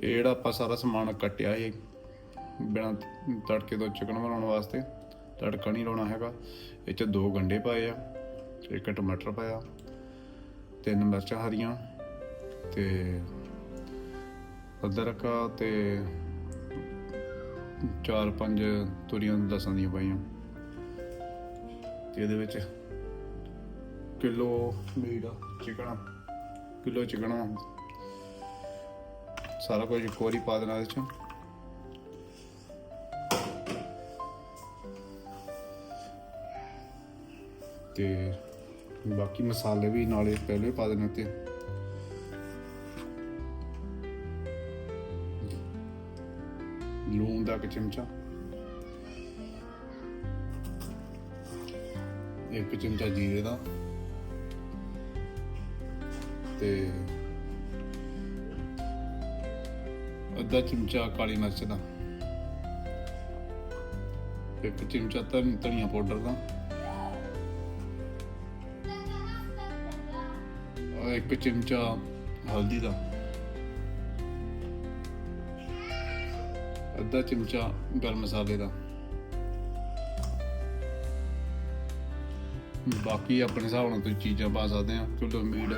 ਇਹ ਜਿਹੜਾ ਆਪਾਂ ਸਾਰਾ ਸਮਾਨ ਕੱਟਿਆ ਇਹ ਬਿਨਾਂ ਤੜਕੇ ਤੋਂ ਚਿਕਨ ਬਣਾਉਣ ਵਾਸਤੇ, ਤੜਕਾ ਨਹੀਂ ਲਾਉਣਾ ਹੈਗਾ। ਇਹ ਚ ਦੋ ਗੰਡੇ ਪਾਏ ਆ, ਇੱਕ ਟਮਾਟਰ ਪਾਇਆ, ਤਿੰਨ ਮਿਰਚਾਂ ਹਰੀਆਂ ਤੇ ਅਦਰਕ ਤੇ ਚਾਰ ਪੰਜ ਤੁਰੀਆਂ ਲਸਣ ਦੀਆਂ ਪਾਈਆਂ। ਤੇ ਇਹਦੇ ਵਿੱਚ kilo meat chicken, kilo chicken ਸਾਰਾ ਕੁਝ ਇੱਕ ਵਾਰੀ ਪਾ ਦੇਣਾ ਇਹਦੇ ਚ ਤੇ ਬਾਕੀ ਮਸਾਲੇ ਵੀ ਨਾਲੇ ਪਹਿਲੇ ਪਾ ਦੇਣੇ ਤੇ। ਲੂਣ ਦਾ ਇੱਕ ਚਮਚਾ। ਇੱਕ ਚਮਚਾ ਜੀਰੇ ਦਾ। ਤੇ ਅੱਧਾ ਚਮਚਾ ਕਾਲੀ ਮਿਰਚ ਦਾ। ਇੱਕ ਚਮਚਾ ਧਨ- ਧਨੀਆ ਪਾਊਡਰ ਦਾ। ਇੱਕ ਚਮਚਾ ਹਲਦੀ ਦਾ। ਅੱਧਾ ਚਮਚਾ ਗਰਮ ਮਸਾਲੇ ਦਾ। ਬਾਕੀ ਆਪਣੇ ਹਿਸਾਬ ਨਾਲ ਤੁਸੀਂ ਚੀਜ਼ਾਂ ਪਾ ਸਕਦੇ ਆ। ਕਿਲੋ ਮੀਟ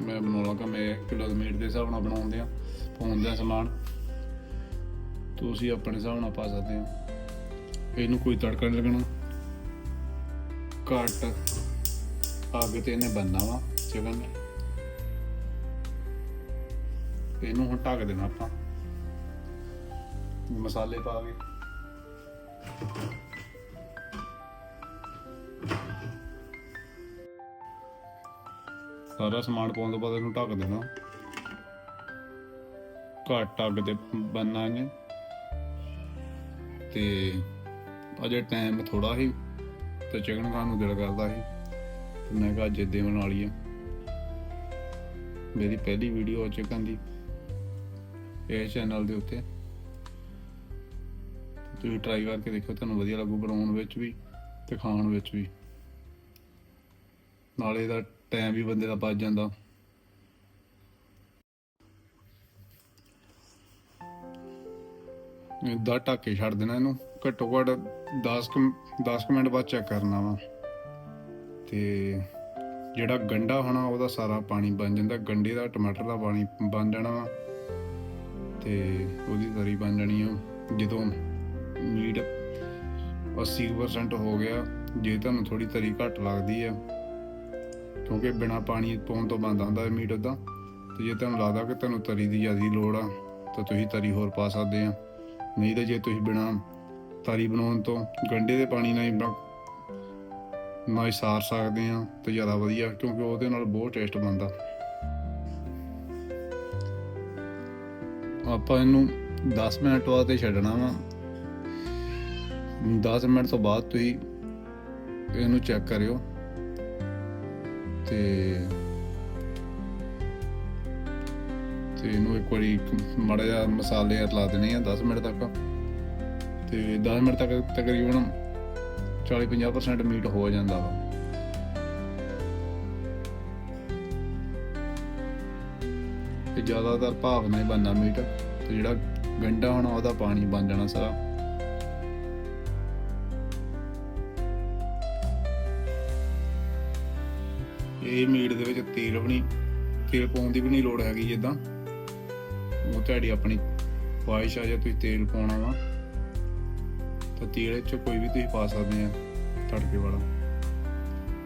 ਮੈਂ ਬਣਾਉਣਾ ਕਿ ਮੈਂ ਕਿਲੋ ਮੀਟ ਦੇ ਹਿਸਾਬ ਨਾਲ ਬਣਾਉਂਦੇ ਆ। ਪਾਉਂਦੇ ਦਾ ਸਮਾਨ। ਤੁਸੀਂ ਆਪਣੇ ਹਿਸਾਬ ਨਾਲ ਪਾ ਸਕਦੇ ਹੋ। ਇਹਨੂੰ ਕੋਈ ਤੜਕਾ ਨਹੀਂ ਲੱਗਣਾ। ਘੱਟ ਅੱਗ ਤੇ ਇਹਨੇ ਬੰਨਾ ਵਾ ਚਿਕਨ ਇਹਨੂੰ ਹੁਣ ਢੱਕ ਦੇਣਾ ਆਪਾਂ। ਮਸਾਲੇ ਪਾ ਕੇ। ਸਾਰਾ ਸਮਾਨ ਪਾਉਣ ਤੋਂ ਬਾਅਦ ਇਹਨੂੰ ਢੱਕ ਦੇਣਾ। ਘੱਟ ਅੱਗ ਤੇ ਬੰਨਾ ਇਹਨੇ ਤੇ ਅਜੇ ਟਾਈਮ ਥੋੜਾ ਹੀ ਤੇ ਚਿਕਨ ਖਾਣ ਨੂੰ ਦਿਲ ਕਰਦਾ ਸੀ। ਤੇ ਮੈਂ ਕਿਹਾ ਅੱਜ ਏਦਾਂ ਬਣਾ ਲਈਏ। ਮੇਰੀ ਪਹਿਲੀ ਵੀਡੀਓ ਚਿਕਨ ਦੀ, ਇਹ ਚੈਨਲ ਦੇ ਉੱਤੇ। ਤੁਸੀਂ ਟਰਾਈ ਕਰਕੇ ਦੇਖੋ ਤੁਹਾਨੂੰ ਵਧੀਆ ਲੱਗੂ ਬਣਾਉਣ ਵਿੱਚ ਵੀ ਤੇ ਖਾਣ ਵਿੱਚ ਵੀ। ਨਾਲੇ ਦਾ ਟਾਈਮ ਵੀ ਬੰਦੇ ਦਾ ਬਚ ਜਾਂਦਾ। ਇਦਾਂ ਢੱਕ ਛੱਡ ਦੇਣਾ ਇਹਨੂੰ। ਘੱਟੋ ਘੱਟ 10 ਕੁ 10 ਕੁ ਮਿੰਟ ਬਾਅਦ ਚੈੱਕ ਕਰਨਾ ਵਾ। ਤੇ ਜਿਹੜਾ ਗੰਡਾ ਹੋਣਾ, ਉਹਦਾ ਸਾਰਾ ਪਾਣੀ ਬਣ ਜਾਂਦਾ। ਗੰਡੇ ਦਾ, ਟਮਾਟਰ ਦਾ ਪਾਣੀ ਬਣ ਜਾਣਾ ਵਾ। ਤੇ ਉਹਦੀ ਤਰੀ ਬਣ ਜਾਣੀ ਆ। ਜਦੋਂ ਮੀਟ 80% ਹੋ ਗਿਆ, ਜੇ ਤੁਹਾਨੂੰ ਥੋੜੀ ਤਰੀ ਘੱਟ ਲੱਗਦੀ ਆ, ਕਿਉਂਕਿ ਬਿਨਾ ਪਾਣੀ ਪਾਉਣ ਤੋਂ ਬੰਦ ਆਉਂਦਾ ਹੈ ਮੀਟ ਉਦਾਂ ਤੇ ਜੇ ਤੁਹਾਨੂੰ ਲੱਗਦਾ ਕਿ ਤੁਹਾਨੂੰ ਤਰੀ ਦੀ ਜ਼ਿਆਦਾ ਲੋੜ ਆ, ਤਾਂ ਤੁਸੀਂ ਤਰੀ ਹੋਰ ਪਾ ਸਕਦੇ ਆ। ਨਹੀਂ ਤਾਂ ਜੇ ਤੁਸੀਂ ਬਿਨਾ ਤਰੀ ਬਣਾਉਣ ਤੋਂ ਗੰਡੇ ਦੇ ਪਾਣੀ ਨਾਲ ਹੀ ਬਣਾ- ਨਾਲ ਹੀ ਸਾਰ ਸਕਦੇ ਆ ਤੇ ਜ਼ਿਆਦਾ ਵਧੀਆ, ਕਿਉਂਕਿ ਉਹਦੇ ਨਾਲ ਬਹੁਤ ਟੇਸਟ ਬਣਦਾ। ਆਪਾਂ ਇਹਨੂੰ 10 ਮਿੰਟ ਵਾਸਤੇ ਛੱਡਣਾ ਵਾ। 10 ਮਿੰਟ ਤੋਂ ਬਾਅਦ ਤੁਸੀਂ ਇਹਨੂੰ ਚੈੱਕ ਕਰਿਓ ਤੇ ਤੇ ਇਹਨੂੰ ਇੱਕ ਵਾਰੀ ਮਾੜਾ ਜਿਹਾ ਮਸਾਲੇ ਲਾ ਦੇਣੇ ਆ 10 ਮਿੰਟ ਤੱਕ। ਤੇ 10 ਮਿੰਟ ਤੱਕ ਤਕਰੀਬਨ 40-50% ਮੀਟ ਹੋ ਜਾਂਦਾ ਵਾ। ਤੇ ਜ਼ਿਆਦਾਤਰ ਭਾਵ ਨਾਲ ਹੀ ਬਣਨਾ ਮੀਟ। ਤੇ ਜਿਹੜਾ ਗੰਡਾ ਹੋਣਾ, ਉਹਦਾ ਪਾਣੀ ਬਣ ਜਾਣਾ ਸਾਰਾ। ਇਹ ਮੀਟ ਦੇ ਵਿੱਚ ਤੇਲ ਵੀ ਨਹੀਂ, ਤੇਲ ਪਾਉਣ ਦੀ ਵੀ ਨਹੀਂ ਲੋੜ ਹੈਗੀ ਜਿੱਦਾਂ। ਤੁਹਾਡੀ ਆਪਣੀ ਖੁਆਇਸ਼ ਆ ਜੇ ਤੁਸੀਂ ਤੇਲ ਪਾਉਣਾ ਵਾ, ਤਾਂ ਤੇਲ ਚ ਕੋਈ ਵੀ ਤੁਸੀਂ ਪਾ ਸਕਦੇ ਆ, ਤੜਕੇ ਵਾਲਾ।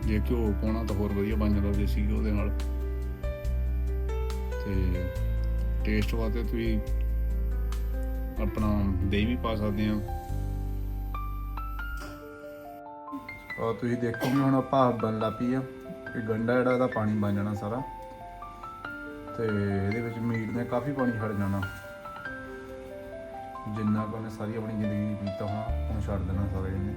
ਜੇ ਘਿਓ ਪਾਉਣਾ ਤਾਂ ਹੋਰ ਵਧੀਆ ਬਣ ਜਾਂਦਾ ਦੇਸੀ ਘਿਓ ਦੇ ਨਾਲ। ਤੇ ਟੇਸਟ ਵਾਸਤੇ ਤੁਸੀਂ ਆਪਣਾ ਦਹੀਂ ਵੀ ਪਾ ਸਕਦੇ ਆ। ਔਰ ਤੁਸੀਂ ਦੇਖੋਗੇ ਹੁਣ ਆਪਾਂ ਬਣ ਲੱਗ ਪਈ ਆ ਇਹ ਗੰਡਾ ਜਿਹੜਾ ਇਹਦਾ ਪਾਣੀ ਬਣ ਜਾਣਾ ਸਾਰਾ। ਤੇ ਇਹਦੇ ਵਿੱਚ ਮੀਟ ਨੇ ਕਾਫੀ ਪਾਣੀ ਛੱਡ ਜਾਣਾ। ਜਿੰਨਾ ਕੁ ਉਹਨੇ ਸਾਰੀ ਆਪਣੀ ਜ਼ਿੰਦਗੀ ਪੀਤਾ ਹੋਣਾ, ਉਹਨੂੰ ਛੱਡ ਦੇਣਾ ਸਾਰੇ ਇਹਨੇ।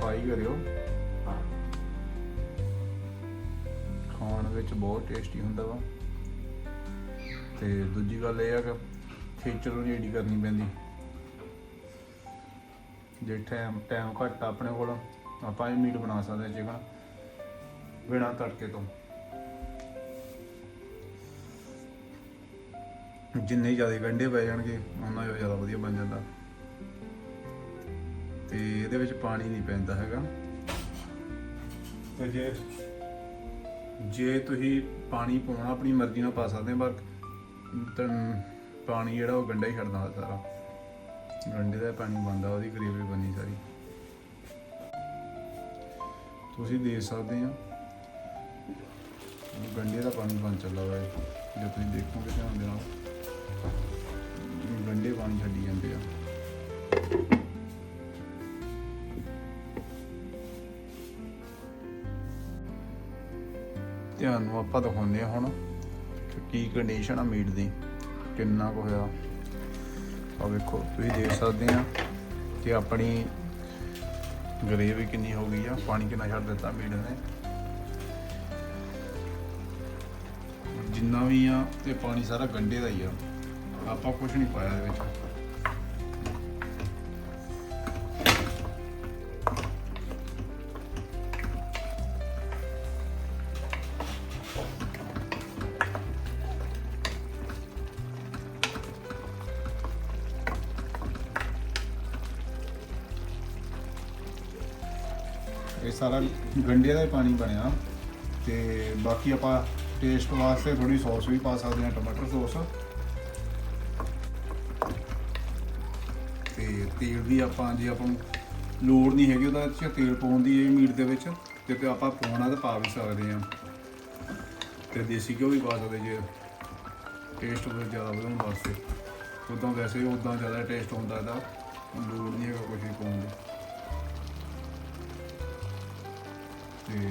ਟਰਾਈ ਕਰਿਓ। ਖਾਣ ਵਿੱਚ ਬਹੁਤ ਟੇਸਟੀ ਹੁੰਦਾ ਵਾ। ਤੇ ਦੂਜੀ ਗੱਲ ਇਹ ਆ ਕਿ ਖੇਚਲ ਨੂੰ ਜਿਹੜੀ ਕਰਨੀ ਪੈਂਦੀ। ਜੇ ਟਾਈਮ ਟਾਈਮ ਘੱਟ ਆ ਆਪਣੇ ਕੋਲ, ਆਪਾਂ ਇਹ ਮੀਟ ਬਣਾ ਸਕਦੇ ਹਾਂ ਚਿਕਨ ਬਿਨਾਂ ਤੜਕੇ ਤੋਂ। ਜਿੰਨੇ ਜ਼ਿਆਦਾ ਗੰਢੇ ਪੈ ਜਾਣਗੇ ਉਹਨਾਂ ਹੀ ਜ਼ਿਆਦਾ ਵਧੀਆ ਬਣ ਜਾਂਦਾ। ਤੇ ਇਹਦੇ ਵਿੱਚ ਪਾਣੀ ਨਹੀਂ ਪੈਂਦਾ ਹੈਗਾ। ਤੇ ਜੇ ਜੇ ਤੁਸੀਂ ਪਾਣੀ ਪਾਉਣਾ, ਆਪਣੀ ਮਰਜ਼ੀ ਨਾਲ ਪਾ ਸਕਦੇ ਹੋ, ਪਰ ਪਾਣੀ ਜਿਹੜਾ ਉਹ ਗੰਢਾ ਹੀ ਛੱਡਦਾ ਸਾਰਾ। ਗੰਡੇ ਦਾ ਪਾਣੀ ਬਣਦਾ, ਉਹਦੀ ਗ੍ਰੇਵੀ ਬਣੀ ਸਾਰੀ। ਤੁਸੀਂ ਦੇਖ ਸਕਦੇ ਆ ਗੰਡੇ ਦਾ ਪਾਣੀ ਬਣ ਚੱਲਾ ਹੋਇਆ ਜੇ ਤੁਸੀਂ ਦੇਖੋਗੇ ਧਿਆਨ ਦੇ ਨਾਲ ਗੰਡੇ ਪਾਣੀ ਛੱਡੀ ਜਾਂਦੇ ਆ। ਧਿਆਨ ਨੂੰ ਆਪਾਂ ਦਿਖਾਉਂਦੇ ਆ ਹੁਣ ਕੀ ਕੰਡੀਸ਼ਨ ਆ ਮੀਟ ਦੀ। ਕਿੰਨਾ ਕੁ ਹੋਇਆ। ਆ ਵੇਖੋ, ਤੁਸੀਂ ਦੇਖ ਸਕਦੇ ਆ ਕਿ ਆਪਣੀ ਗਰੇਵੀ ਕਿੰਨੀ ਹੋ ਗਈ ਆ। ਪਾਣੀ ਕਿੰਨਾ ਛੱਡ ਦਿੱਤਾ ਮੀਟ ਨੇ। ਜਿੰਨਾ ਵੀ ਆ ਇਹ ਪਾਣੀ ਸਾਰਾ ਗੰਡੇ ਦਾ ਹੀ ਆ। ਆਪਾਂ ਕੁਝ ਨਹੀਂ ਪਾਇਆ ਇਹਦੇ ਵਿੱਚ। ਇਹ ਸਾਰਾ ਗੰਡੇ ਦਾ ਹੀ ਪਾਣੀ ਬਣਿਆ ਤੇ ਬਾਕੀ ਆਪਾਂ ਟੇਸਟ ਵਾਸਤੇ ਥੋੜੀ ਸੌਸ ਵੀ ਪਾ ਸਕਦੇ ਹਾਂ, ਟਮਾਟਰ ਸੌਸ ਤੇ ਤੇਲ ਵੀ ਆਪਾਂ, ਜੇ ਆਪਾਂ ਨੂੰ ਲੋੜ ਨਹੀਂ ਹੈਗੀ, ਉਹਦਾ ਚ ਤੇਲ ਪਾਉਣ ਦੀ ਇਹ ਮੀਟ ਦੇ ਵਿੱਚ ਤੇ ਤੇ ਆਪਾਂ ਪਾਉਣਾ ਤਾਂ ਪਾ ਵੀ ਸਕਦੇ ਹਾਂ। ਤੇ ਦੇਸੀ ਘਿਓ ਵੀ ਪਾ ਸਕਦੇ ਜੇ ਟੇਸਟ ਬਹੁਤ ਜ਼ਿਆਦਾ ਵਧਾਉਣ ਵਾਸਤੇ। ਉਦਾਂ ਵੈਸੇ ਉਦਾਂ ਜ਼ਿਆਦਾ ਟੇਸਟ ਹੁੰਦਾ ਇਹਦਾ ਲੋੜ ਨਹੀਂ ਹੈਗਾ ਕੁਝ ਵੀ ਪਾਉਣ ਦੀ। ਤੇ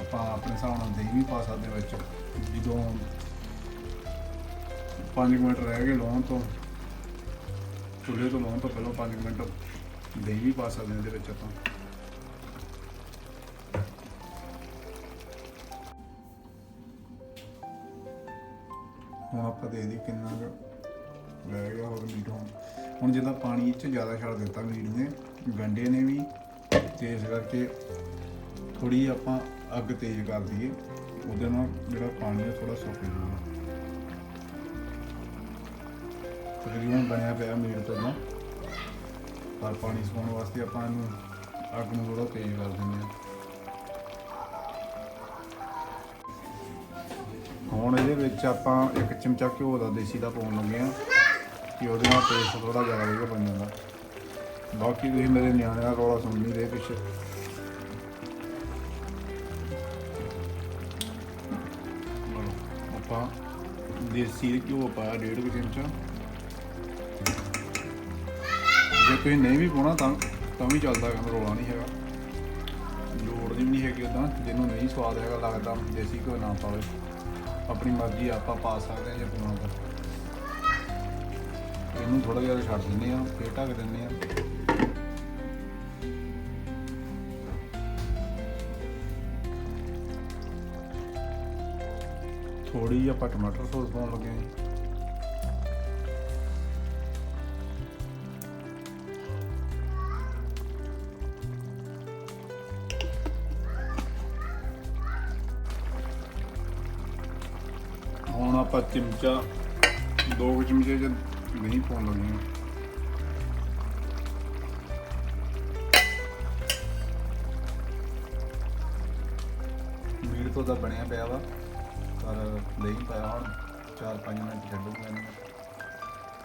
ਆਪਾਂ ਆਪਣੇ ਹਿਸਾਬ ਨਾਲ ਦਹੀਂ ਵੀ ਪਾ ਸਕਦੇ ਵਿੱਚ। ਜਦੋਂ 5 ਮਿੰਟ ਰਹਿ ਗਏ ਲਾਉਣ ਤੋਂ, ਚੁੱਲ੍ਹੇ ਤੋਂ ਲਾਉਣ ਤੋਂ ਪਹਿਲਾਂ 5 ਮਿੰਟ ਦਹੀਂ ਵੀ ਪਾ ਸਕਦੇ ਇਹਦੇ ਵਿੱਚ ਆਪਾਂ। ਹੁਣ ਆਪਾਂ ਦੇ ਦੀ ਕਿੰਨਾ ਕੁ ਰਹਿ ਗਿਆ ਹੋਰ ਮੀਟ ਹੁਣ। ਹੁਣ ਜਿਹਦਾ ਪਾਣੀ ਇਹ ਚ ਜ਼ਿਆਦਾ ਛੱਡ ਦਿੱਤਾ ਮੀਟ ਨੇ, ਗੰਡੇ ਨੇ ਵੀ, ਤੇ ਇਸ ਕਰਕੇ ਥੋੜੀ ਆਪਾਂ ਅੱਗ ਤੇਜ਼ ਕਰ ਦਈਏ, ਉਹਦੇ ਨਾਲ ਜਿਹੜਾ ਪਾਣੀ ਹੈ ਥੋੜਾ ਸੁੱਕ ਜਾਊਗਾ। ਤਕਰੀਬਨ ਬਣਿਆ ਪਿਆ ਮੀਟ ਤੋਂ ਪਰ ਪਾਣੀ ਸੁਕਾਉਣ ਵਾਸਤੇ ਆਪਾਂ ਇਹਨੂੰ ਅੱਗ ਨੂੰ ਥੋੜਾ ਤੇਜ਼ ਕਰ ਦਿੰਦੇ ਹਾਂ। ਹੁਣ ਇਹਦੇ ਵਿੱਚ ਆਪਾਂ ਇੱਕ ਚਮਚਾ ਘਿਓ ਦਾ ਦੇਸੀ ਦਾ ਪਾਉਣ ਲੱਗੇ ਆ ਕਿ ਉਹਦੇ ਨਾਲ ਟੇਸਟ ਥੋੜਾ ਜ਼ਿਆਦਾ ਵਧੀਆ ਬਣ ਜਾਂਦਾ। ਬਾਕੀ ਤੁਸੀਂ ਮੇਰੇ ਨਿਆਣਿਆਂ ਦਾ ਰੌਲਾ ਸੁਣ ਨਹੀਂ ਰਹੇ ਪਿੱਛੇ। ਦੇਸੀ ਘਿਓ ਪਾਇਆ ਡੇਢ ਕੁ ਚਮਚਾ ਜੇ ਤੁਸੀਂ ਨਹੀਂ ਵੀ ਪਾਉਣਾ ਤਾਂ ਤਾਂ ਵੀ ਚੱਲਦਾ ਕੰਮ, ਰੋਲਾ ਨਹੀਂ ਹੈਗਾ। ਲੋੜ ਨਹੀਂ ਵੀ ਨਹੀਂ ਹੈਗੀ ਉਦਾਂ ਜਿਹਨੂੰ ਨਹੀਂ ਸਵਾਦ ਹੈਗਾ ਲੱਗਦਾ, ਦੇਸੀ ਘਿਓ ਨਾ ਪਾਵੇ। ਆਪਣੀ ਮਰਜ਼ੀ ਆਪਾਂ ਪਾ ਸਕਦੇ ਹਾਂ ਜੇ ਪਾਉਣਾ ਤਾਂ। ਇਹਨੂੰ ਥੋੜਾ ਜਿਹਾ ਛੱਡ ਦਿੰਦੇ ਆ ਫੇਰ ਢੱਕ ਦਿੰਦੇ ਆ ਥੋੜੀ ਆਪਾਂ ਟਮਾਟਰ ਸੌਸ ਪਾਉਣ ਲੱਗੇ ਹਾਂ ਜੀ। ਹੁਣ ਆਪਾਂ ਚਮਚਾ, ਦੋ ਚਮਚੇ ਚ ਨਹੀਂ ਪਾਉਣ ਲੱਗੇ ਹਾਂ। ਮੀਟ ਤੋਂ ਤਾਂ ਬਣਿਆ ਪਿਆ ਵਾ। ਪਰ ਨਹੀਂ ਪਾਇਆ ਹੁਣ 4-5 ਮਿੰਟ ਛੱਡੂਗਾ ਇਹਨੂੰ।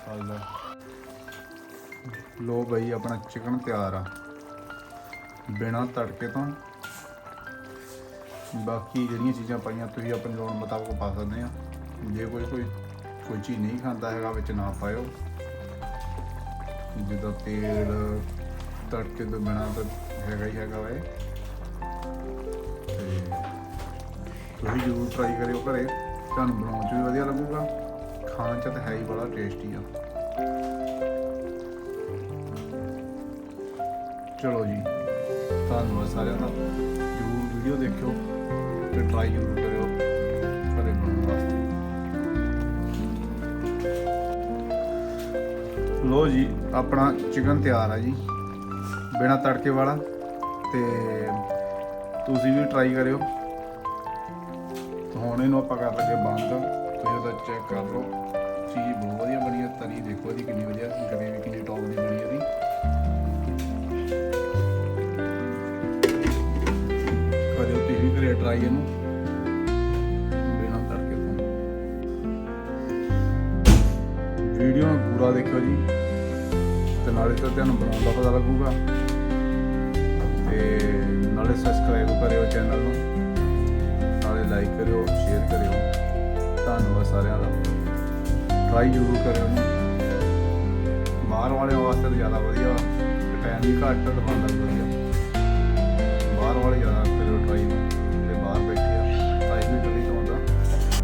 ਫਾਇਦਾ ਲੋ ਬਈ, ਆਪਣਾ ਚਿਕਨ ਤਿਆਰ ਆ। ਬਿਨਾ ਤੜਕੇ ਤੋਂ। ਬਾਕੀ ਜਿਹੜੀਆਂ ਚੀਜ਼ਾਂ ਪਾਈਆਂ, ਤੁਸੀਂ ਆਪਣੇ ਲੋੜ ਮੁਤਾਬਕ ਪਾ ਸਕਦੇ ਆ। ਜੇ ਕੋਈ ਕੋਈ ਕੋਈ ਚੀਜ਼ ਨਹੀਂ ਖਾਂਦਾ ਹੈਗਾ, ਵਿੱਚ ਨਾ ਪਾਇਓ। ਜਿੱਦਾਂ ਤੇਲ, ਤੜਕੇ ਤੋਂ ਬਿਨਾ ਤਾਂ ਹੈਗਾ ਹੀ ਹੈਗਾ ਵੇ ਤੇ ਤੁਸੀਂ ਜ਼ਰੂਰ ਟਰਾਈ ਕਰਿਓ ਘਰੇ। ਤੁਹਾਨੂੰ ਬਣਾਉਣ 'ਚ ਵੀ ਵਧੀਆ ਲੱਗੂਗਾ। ਖਾਣ 'ਚ ਤਾਂ ਹੈ ਹੀ ਬੜਾ ਟੇਸਟੀ ਆ। ਚਲੋ ਜੀ, ਧੰਨਵਾਦ ਸਾਰਿਆਂ ਦਾ। ਜ਼ਰੂਰ ਵੀਡੀਓ ਦੇਖਿਓ ਤੇ ਟਰਾਈ ਜ਼ਰੂਰ ਕਰਿਓ ਘਰੇ ਬਣਾਉਣ ਵਾਸਤੇ। ਲੋ ਜੀ, ਆਪਣਾ ਚਿਕਨ ਤਿਆਰ ਆ ਜੀ। ਬਿਨਾ ਤੜਕੇ ਵਾਲਾ ਤੇ ਤੁਸੀਂ ਵੀ ਟਰਾਈ ਕਰਿਓ। ਹੁਣ ਇਹਨੂੰ ਆਪਾਂ ਕਰ ਲੱਗੇ ਬੰਦ। ਤੁਸੀਂ ਉਹਦਾ ਚੈੱਕ ਕਰ ਲਓ। ਚੀਜ਼ ਬਹੁਤ ਵਧੀਆ ਬਣੀ ਹੈ ਤਰੀ ਦੇਖੋ ਇਹਦੀ ਕਿੰਨੀ ਵਧੀਆ ਗਰੇਵੀ ਕਿੰਨੀ ਟੌਪ ਦੀ ਬਣੀ ਹੈ ਇਹਦੀ। ਕਰਿਓ ਤੁਸੀਂ ਵੀ ਟਰਾਈ ਇਹਨੂੰ। ਵੀਡੀਓ ਨੂੰ ਪੂਰਾ ਦੇਖਿਓ ਜੀ। ਤੇ ਨਾਲੇ ਤਾਂ ਤੁਹਾਨੂੰ ਬਣਾਉਣ ਦਾ ਪਤਾ ਲੱਗੂਗਾ। ਤੇ ਟਰਾਈ ਜ਼ਰੂਰ ਕਰਿਓ ਜੀ। ਬਾਹਰ ਵਾਲੇ ਵਾਸਤੇ ਤਾਂ ਜ਼ਿਆਦਾ ਵਧੀਆ ਟਾਈਮ ਵੀ ਘੱਟ ਤੇ ਬਣਦਾ ਵੀ ਵਧੀਆ। ਬਾਹਰ